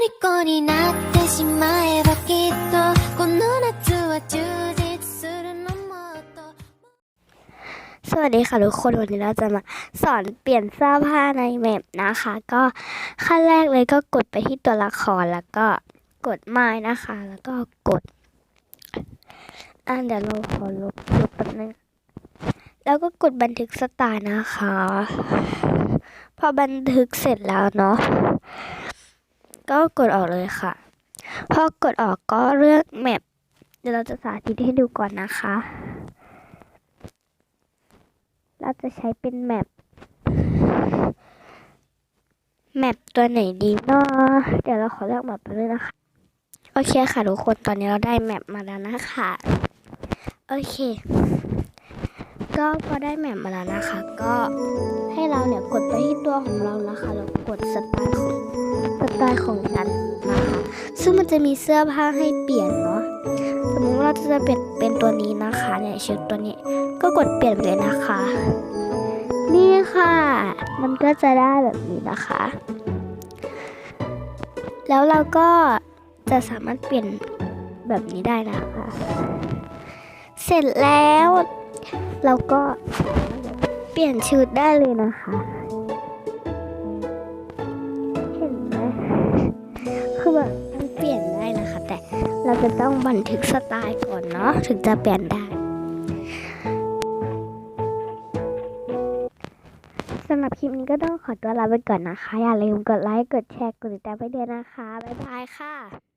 虜になってしまえばきっとこの夏は充実するのもっと สวัสดีค่ะทุกคนวันนี้เราจะมาสอนเปลี่ยนเสื้อผ้าในแมปนะคะ ก็ขั้นแรกเลยก็กดไปที่ตัวละครแล้วก็กดไม้นะคะ แล้วก็กดอ่าเดี๋ยวเราขอลบลบแป๊บนึงแล้วก็กดบันทึกสไตล์นะคะ พอบันทึกเสร็จแล้วเนาะ ก็กดออกเลยค่ะ พอกดออกก็เลือกแมปเดี๋ยวเราจะสาธิตให้ดูก่อนนะคะ เราจะใช้เป็นแมปแมปตัวไหนดีเนาะเดี๋ยวเราขอเลือกแมปไปเลยนะคะ โอเคค่ะทุกคนตอนนี้เราได้แมปมาแล้วนะคะ โอเค ก็พอได้แมปมาแล้วนะคะ ก็ให้เราเนี่ยกดไปที่ ของกันนะคะซึ่งมันจะมีเสื้อผ้าให้เปลี่ยนเนาะสมมติว่าเราจะเป็นเป็นตัวนี้นะคะเนี่ยชุดตัวนี้ก็กดเปลี่ยนเลยนะคะ นี่ค่ะ มันก็จะได้แบบนี้นะคะ แล้วเราก็จะสามารถเปลี่ยนแบบนี้ได้นะคะ เสร็จแล้ว เราก็เปลี่ยนชุดได้เลยนะคะ คือแบบมันเปลี่ยนได้นะคะ แต่เราจะต้องบันทึกสไตล์ก่อนเนาะถึงจะเปลี่ยนได้สำหรับคลิปนี้ก็ต้องขอตัวลาไปก่อนนะคะ อย่าลืมกดไลค์ กดแชร์ กดติดตามไปด้วยนะคะ บ๊ายบายค่ะ